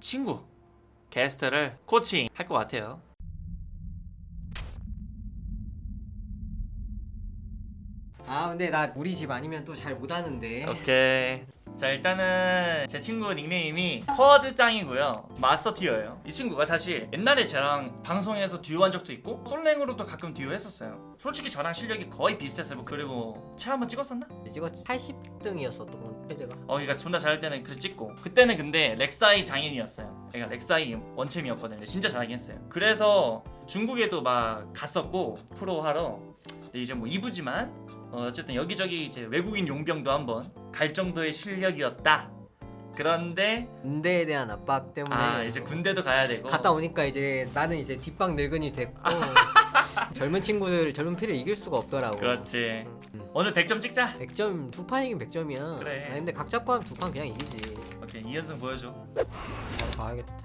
친구 게스트를 코칭 할 것 같아요. 아 근데 나 우리 집 아니면 또 잘 못하는데. 오케이. 자 일단은 제 친구 닉네임이 커즈짱이고요. 마스터 티어예요. 이 친구가 사실 옛날에 저랑 방송에서 듀오한 적도 있고 솔랭으로도 가끔 듀오 했었어요. 솔직히 저랑 실력이 거의 비슷했어요. 그리고 차 한번 찍었었나? 찍었지. 80등이었었던 건 패드가. 어 그러니까 존나 잘할 때는 그래 찍고. 그때는 근데 렉사이 장인이었어요. 그러니까 렉사이 원챔이었거든요. 진짜 잘하긴 했어요. 그래서 중국에도 막 갔었고 프로 하러. 근데 이제 뭐 2부지만 어, 어쨌든 여기저기 이제 외국인 용병도 한번 갈 정도의 실력이었다. 그런데 군대에 대한 압박 때문에 아 이제 군대도 가야 되고. 갔다 오니까 이제 나는 이제 뒷방 늙은이 됐고 젊은 친구들 젊은 피를 이길 수가 없더라고. 그렇지. 음. 오늘 100점 찍자. 100점 두 판이긴 100점이야. 그래. 근데 각자 포함 두판 그냥 이기지. 오케이 이연승 보여줘. 바로 가야겠다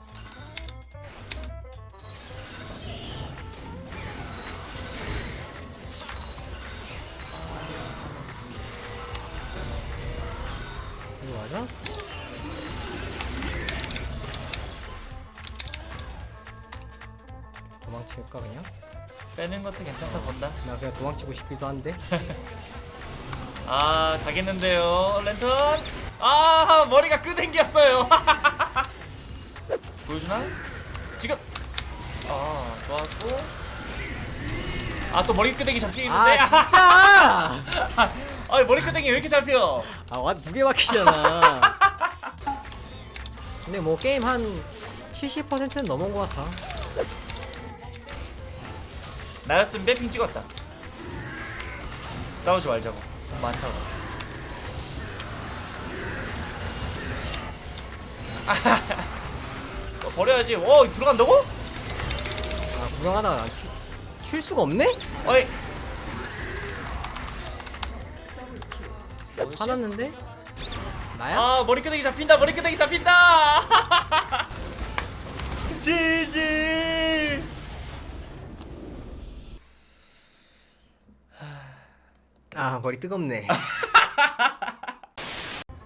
빼는 것도 괜찮다 본다. 나 그냥 도망치고 싶기도 한데. 아 가겠는데요. 랜턴! 아 머리가 끄댕겼어요. 보여주나? 지금! 아 좋았고. 아 또 머리 끄댕이 잡히는데. 아 진짜! 아 머리 끄댕이 왜 이렇게 잡혀 아와두개 박히잖아. 근데 뭐 게임 한 70%는 넘은 것 같아 나였으면 뱀핑 찍었다 싸우지 말자고 돈 많다고 어, 버려야지 어 들어간다고? 아 구경하다가 난 칠, 칠 수가 없네? 어이 화났는데? 나야? 아 머리끄댕이 잡힌다 머리끄댕이 잡힌다 지지 아 머리 뜨겁네.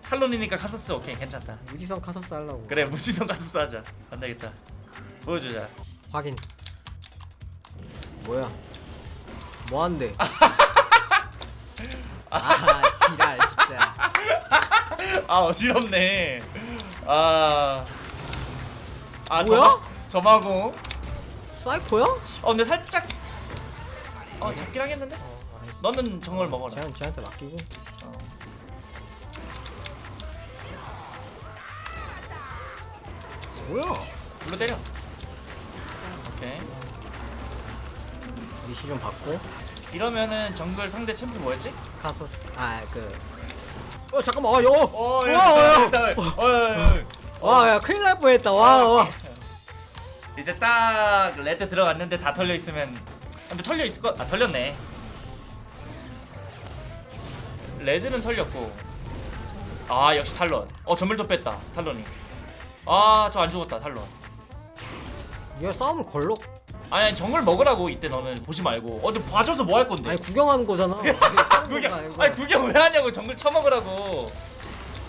탈론이니까 카서스 오케이 괜찮다. 무지성 카서스 하려고. 그래 무지성 카서스 하자. 안 되겠다. 보여주자. 확인. 뭐야? 뭐한대? 아 지랄 진짜. 아 어지럽네. 아... 아 뭐야? 점화공 사이퍼야? 어 근데 살짝. 어 잡긴 하겠는데? 너는 정을 먹어라 쟤한, 쟤한테 맡기고 어. 뭐야 불로 때려 오케이 리시 좀 받고 이러면은 정글 상대 챔프 뭐였지? 카서스 아그어 잠깐만 아 여! 어, 와, 야, 와, 됐다, 됐다. 어. 와야 큰일 날 뻔했다 와, 와. 이제 딱 레드 들어갔는데 다 털려 있으면 근데 털려 있을 거, 아 털렸네. 레드는 털렸고, 아 역시 탈론. 어 전멸도 뺐다 탈론이. 아 저 안 죽었다 탈론. 얘 싸움을 걸러 아니, 정글 먹으라고 이때 너는 보지 말고. 어 근데 봐줘서 뭐 할 건데? 아니 구경하는 거잖아 싸우는 구경, 아니고. 아니 구경 왜 하냐고 정글 쳐먹으라고.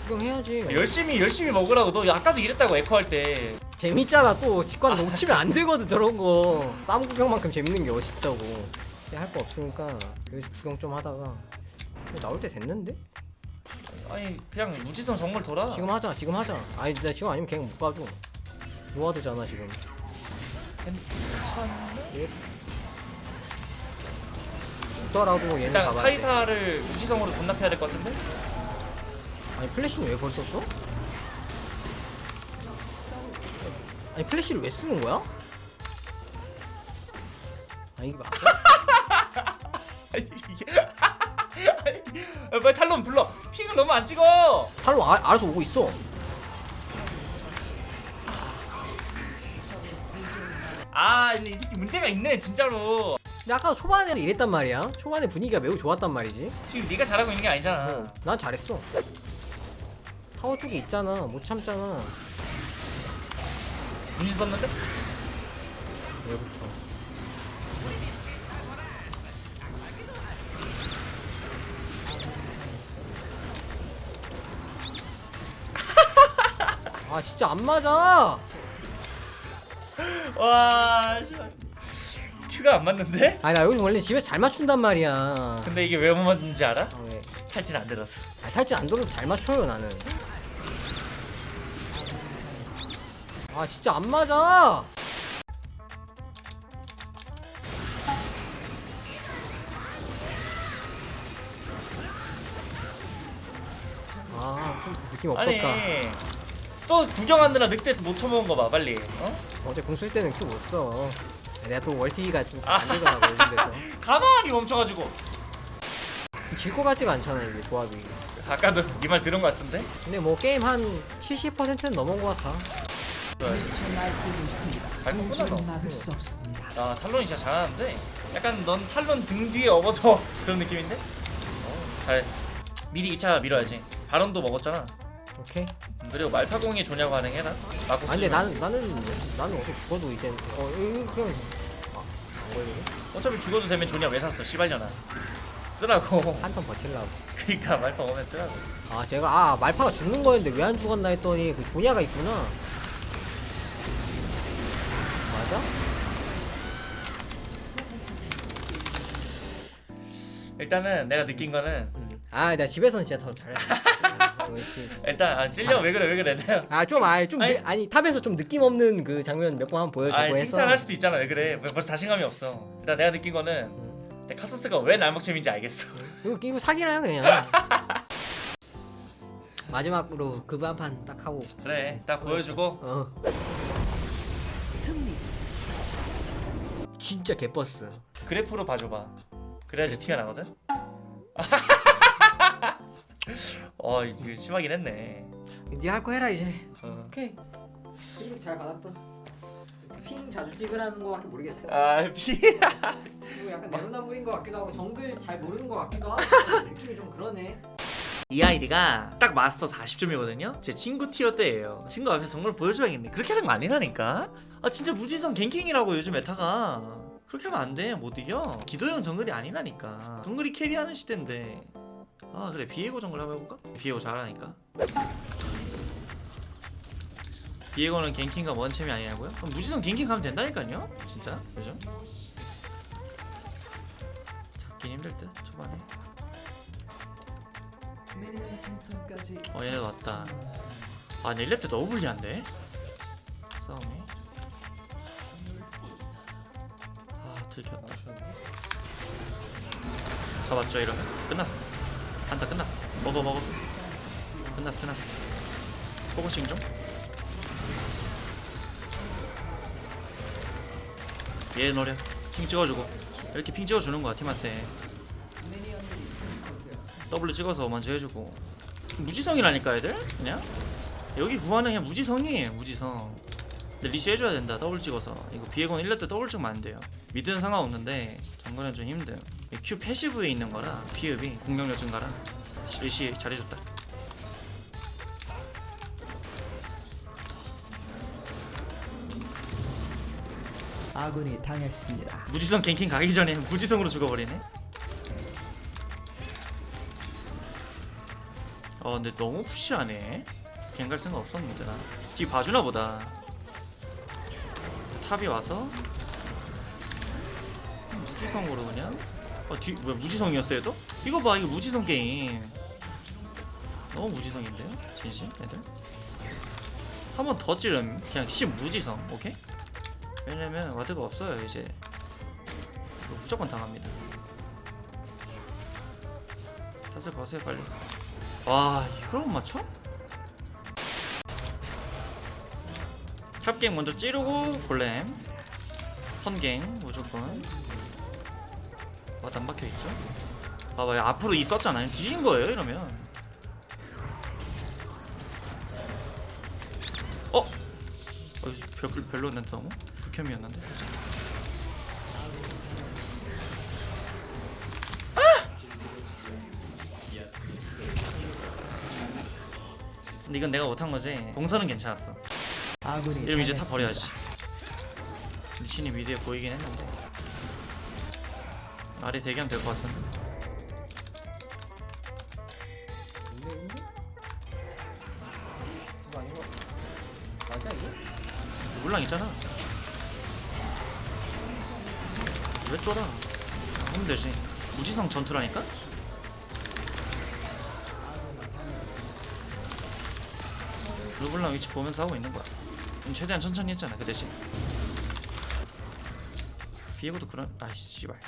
구경해야지 열심히 열심히 먹으라고. 너 아까도 이랬다고 에코 할 때. 재밌잖아 또 직관 놓치면 안 되거든 저런 거 싸움 구경만큼 재밌는 게 어딨다고 할 거 없으니까 여기서 구경 좀 하다가 나올 때 됐는데? 아니 그냥 무지성 정글 돌아. 지금 하자 지금 하자 아니 나 지금 아니면 그냥 못 가줘 노아드잖아 지금 괜찮네. 죽더라도 얘는 일단 잡아야 돼 카이사를 무지성으로 존납해야 될 것 같은데? 아니 플래시는 왜 벌써 써? 아니 플래시를 왜 쓰는 거야? 아 이게 맞아? 빨리 탈론 불러? 핑을 너무 안 찍어. 탈로 아, 알아서 오고 있어. 아 근데 이 새끼 문제가 있네 진짜로. 근데 아까 초반에 이랬단 말이야. 초반에 분위기가 매우 좋았단 말이지. 지금 네가 잘하고 있는 게 아니잖아. 난 잘했어. 타워 쪽에 있잖아. 못 참잖아. 문신 썼는데? 얘부터 아 진짜 안 맞아 와 씨발. 큐가 안 맞는데? 아니 나 여기 원래 집에서 잘 맞춘단 말이야 근데 이게 왜 못 맞는지 알아? 아, 왜? 탈진 안 들어서 아, 탈진 안 돌려도 잘 맞춰요 나는 아 진짜 안 맞아 아 느낌 없었다 아니 또 구경하느라 늑대 못 쳐먹은 거 봐 빨리 어? 어제 궁 쓸 때는 큐 못 써. 내가 또 월티기가 좀 아. 안 되더라고 요즘 돼서. 가만히 멈춰가지고 질 것 같지가 않잖아 이게 조합이. 아까도 네 말 들은 거 같은데? 근데 뭐 게임 한 70%는 넘은 것 같아. 너 막을 수 없습니다. 아 탈론이 진짜 잘하는데 약간 넌 탈론 등 뒤에 업어서 그런 느낌인데? 어, 잘했어 미리 2차 밀어야지 바론도 먹었잖아 오케이. 음, 그리고 말파공이 조냐 마고 아 근데 나는 나는 나는 어제 죽어도 이제 어 이거 그냥 아, 안 걸리네. 어차피 죽어도 되면 조냐 왜 샀어 씨발년아 쓰라고 한턴 버틸라고. 그니까 말파 오면 쓰라고 아 제가 아 말파가 죽는 거였는데 왜 안 죽었나 했더니 그 조냐가 있구나. 맞아? 일단은 내가 느낀 거는 응. 아, 나 집에서는 진짜 더 잘했어. 아, 그렇지. 일단 아 찔려 왜 그래 왜 그래 내가 아, 좀, 아, 좀, 아니- 아니, 아니 탑에서 좀 느낌 없는 그 장면 몇 번 한번 보여주고 아 해서. 칭찬할 수도 있잖아 왜 그래 왜 벌써 자신감이 없어 일단 내가 느낀 거는 내 카서스가 왜 날먹챔인지 알겠어 이거, 이거 사기라요 그냥. 마지막으로 그브 한판 딱 하고. 그래 딱 보여주고 어. 승리. 진짜 개버스. 그래프로 봐줘봐 그래야지 티가 나거든 어 이거 심하긴 했네 이제 할거 해라 이제. 어. 오케이. 피드백 잘 받았다. 핑 자주 찍으라는 거밖에 모르겠어. 아 피. 그리고 약간 내로남불인 거 같기도 하고 정글 잘 모르는 거 같기도 하고 느낌이 좀 그러네. 이 아이디가 딱 마스터 40점이거든요. 제 친구 티어 때예요. 친구 앞에서 정글 보여줘야겠네. 그렇게 하는 거 아니라니까. 아 진짜 무지성 갱킹이라고 요즘 메타가. 그렇게 하면 안 돼. 못 이겨. 기도형 정글이 아니라니까. 정글이 캐리하는 시대인데. 아 그래 비에고 정글 한번 해볼까? 비에고 잘하니까. 비에고는 갱킹과 원챔이 아니냐고요? 그럼 무지성 갱킹 가면 된다니까요? 진짜 요즘. 잡긴 힘들 듯 초반에. 어 얘네 왔다 아 근데 1렙 때 너무 불리한데 싸움이 아 들켰다 잡았죠 이러면 끝났어 한타 끝났어. 먹어 먹어. 끝났어 끝났어. 포커싱 좀. 얘 노려 핑 찍어주고. 이렇게 핑 찍어주는 거야 팀한테. W 찍어서 먼저 해주고. 무지성이라니까 애들? 그냥? 여기 구하는 그냥 무지성이에요 무지성. 근데 리시 해줘야 된다 더블 찍어서. 이거 비에곤 1렙 때 더블 찍으면 안 돼요. 미드는 상관없는데 정글은 좀이 Q 패시브에 있는 거라 피읍이 공격력 증가라 리시 잘해줬다. 아군이 당했습니다. 무지성 갱킹 가기 전에 무지성으로 죽어버리네. 어 근데 너무 푸시하네. 갱갈 생각 없었는데. 나뒤 봐주나 보다. 탑이 와서 무지성으로 그냥 어 뒤 뭐야 무지성이었어 얘도? 이거 봐 이거 무지성 게임. 너무 무지성인데요? 진심 애들? 한 번 더 찌름 그냥 10 무지성 오케이? 왜냐면 와드가 없어요 이제. 이거 무조건 당합니다. 탓을 거세요 빨리. 와 이걸 못 맞춰? 탑갱 먼저 찌르고 골렘. 선갱 무조건 와드 안 박혀있죠? 봐봐요 앞으로 이 썼잖아요 뒤진 거예요 이러면 어? 어 별, 별로였는데 너무? 극혐이었는데 근데 이건 내가 못한 거지 동선은 괜찮았어 이러면 이제 다. 버려야지 리신이 미드에 보이긴 했는데 아래 대기하면 될 것 같은데. 르블랑 있잖아. 왜 쫄아? 하면 되지. 무지성 전투라니까? 르블랑 위치 보면서 하고 있는 거야. 최대한 천천히 했잖아 그 대신. 비에고도 그런 아이씨 씨발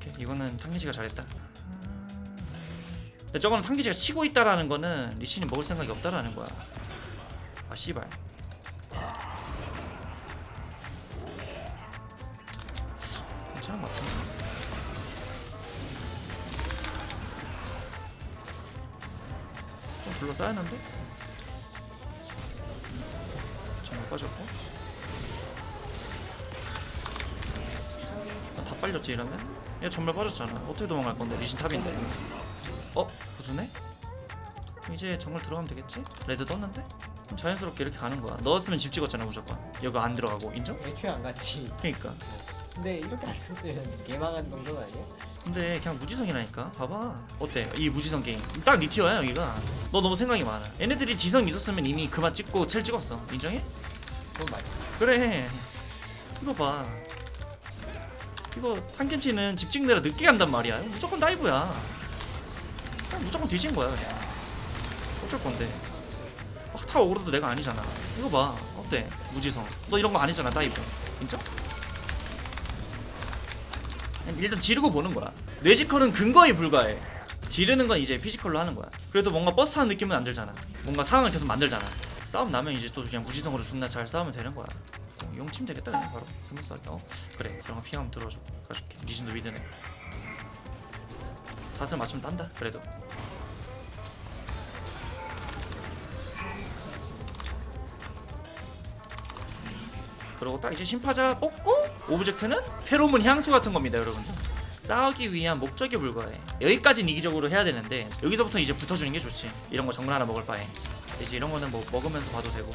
오케이 이거는 탕기지가 잘했다. 근데 저거는 탕기지가 치고 있다라는 거는 리신이 먹을 생각이 없다라는 거야. 아 씨발. 괜찮은 것 같은데? 좀 둘러싸였는데? 정말 빠졌고. 아, 다 빨렸지 이러면? 얘 정말 빠졌잖아. 어떻게 도망갈 건데? 리신 탑인데. 어? 부수네? 이제 정글 들어가면 되겠지? 레드 떴는데? 그럼 자연스럽게 이렇게 가는 거야. 넣었으면 집 찍었잖아 무조건. 여기 안 들어가고. 인정? 애초에 안 갔지. 그니까. 근데 이렇게 안 했으면 개망한 정도는 아니야? 근데 그냥 무지성이라니까. 봐봐. 어때? 이 무지성 게임. 딱 니 티어야 여기가. 너 너무 생각이 많아. 얘네들이 지성 있었으면 이미 그만 찍고 첼 찍었어. 인정해? 그건 맞지 그래. 이거 봐 이거 한켄치는 집 찍느라 늦게 간단 말이야. 무조건 다이브야. 그냥 무조건 뒤진 거야 그냥. 어쩔 건데. 막타 오르도 내가 아니잖아. 이거 봐. 어때? 무지성. 너 이런 거 아니잖아 다이브? 그냥 일단 지르고 보는 거야. 뇌지컬은 근거에 불과해. 지르는 건 이제 피지컬로 하는 거야. 그래도 뭔가 버스 타는 느낌은 안 들잖아. 뭔가 상황을 계속 만들잖아. 싸움 나면 이제 또 그냥 무지성으로 존나 잘 싸우면 되는 거야. 어, 용침 되겠다 그냥 바로. 스무스하게. 어 그래. 저런 거 피하면 들어주고. 가줄게. 니신도 미드네. 사슬 맞추면 딴다 그래도. 그리고 딱 이제 심파자 뽑고 오브젝트는 페로몬 향수 같은 겁니다 여러분들 싸우기 위한 목적에 불과해. 여기까지는 이기적으로 해야 되는데 여기서부터 이제 붙어주는 게 좋지. 이런 거 정글 하나 먹을 바에. 이제 이런 거는 뭐 먹으면서 봐도 되고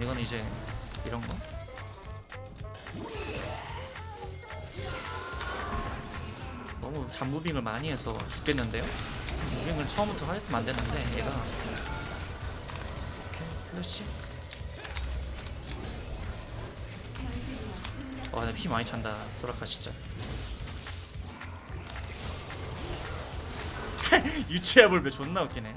이거는 이제 이런 거 너무 잠무빙을 많이 해서 죽겠는데요? 무빙을 처음부터 했으면 안 됐는데 얘가 오케이 플래시 와, 나피 많이 찬다. 소라카 진짜. 유치해 볼배 존나 웃기네.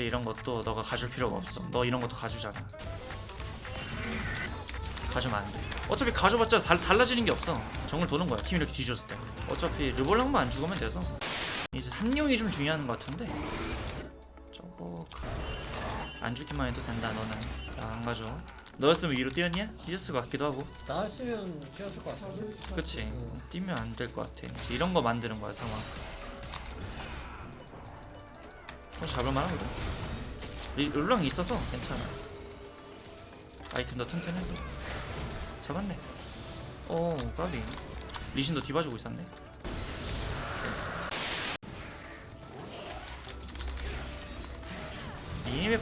이제 이런 것도 너가 가줄 필요가 없어. 너 이런 것도 가주잖아. 가주면 안 돼. 어차피 가져봤자 달, 달라지는 게 없어. 정을 도는 거야. 팀 이렇게 뒤졌을 때. 어차피 르볼랑만 안 죽으면 돼서. 이제 삼룡이 좀 중요한 것 같은데. 저거 가... 안 죽기만 해도 된다 너는 아, 안 가져 너였으면 위로 뛰었냐? 뛰었을 것 같기도 하고 나왔으면 뛰었을 것 같아 그치 뛰면 안 될 것 같아 이제 이런 거 만드는 거야 상황 어, 잡을만한 거. 룰랑 있어서 괜찮아. 아이템도 튼튼해서. 잡았네. 오 까비. 리신도 뒤봐주고 있었네.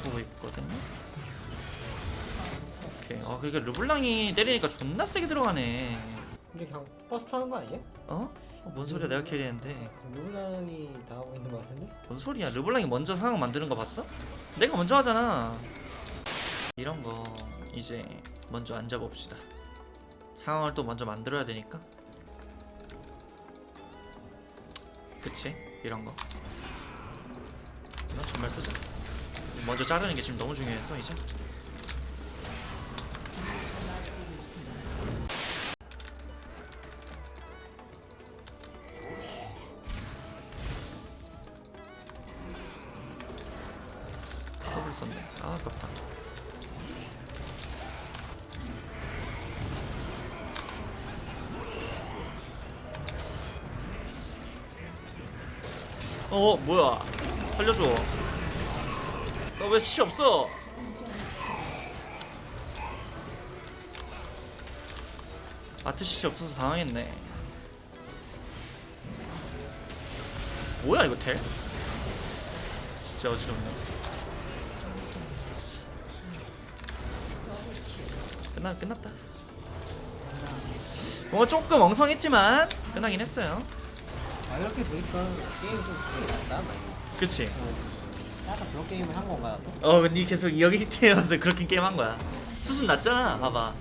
보고 있거든요? 오케이. 아 그러니까 르블랑이 때리니까 존나 세게 들어가네. 근데 그냥 버스 타는 거 아니야? 어? 어, 뭔 소리야 내가 캐리했는데. 르블랑이 다 하고 있는 거 같은데? 뭔 소리야 르블랑이 먼저 상황 만드는 거 봤어? 내가 먼저 하잖아. 이런 거 이제 먼저 앉아봅시다. 상황을 또 먼저 만들어야 되니까. 그치? 이런 거. 이건 정말 쓰자. 먼저 자르는 게 지금 너무 중요해서 이제 아 아깝다. 어 뭐야? 살려줘. 너왜시 없어? 아트 시 없어서 당황했네. 뭐야 이거 텔? 진짜 어지럽네 끝나 끝났다 뭔가 조금 엉성했지만 끝나긴 했어요. 아 이렇게 보니까 게임이 좀 크게 났다 많이 그치? 약간 그런 게임을 한 건가 또? 어, 근데 계속 여기 팀에서 그렇게 게임한 거야. 수준 낮잖아. 봐봐.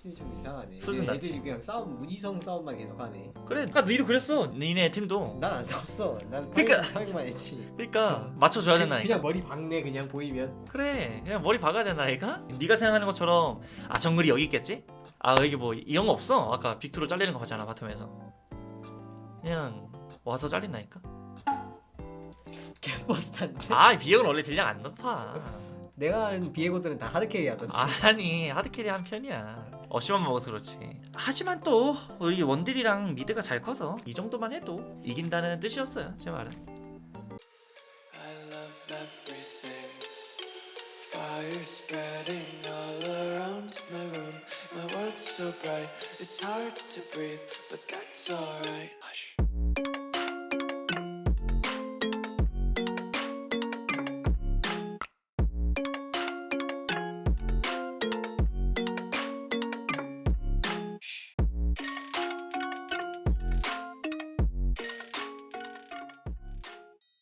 확실히 좀 이상하네 수준 애들이 낮지. 그냥 싸움 무지성 싸움만 계속하네 그래. 그러니까 너희도 그랬어. 니네 팀도. 난 안 싸웠어 난 그러니까- 파이만 했지 그러니까 맞춰줘야 되나 그냥 머리 박네 그냥 보이면 그래. 그냥 머리 박아야 되나 이가? 네가 생각하는 것처럼 아 정글이 여기 있겠지? 아 여기 뭐 이런 거 없어. 아까 빅투로 잘리는 거 봤잖아 바텀에서. 그냥 와서 잘린다니까. 개버스탄데 아 비역은 원래 딜량 안 높아. 내가 아는 비에고들은 다 하드캐리 하던데 아니 하드캐리 한 편이야 어시만 먹어서 그렇지 하지만 또 우리 원딜이랑 미드가 잘 커서 이 정도만 해도 이긴다는 뜻이었어요 제 말은 I love everything. Fire spreading all around my room. My world's so bright, it's hard to breathe, but that's alright.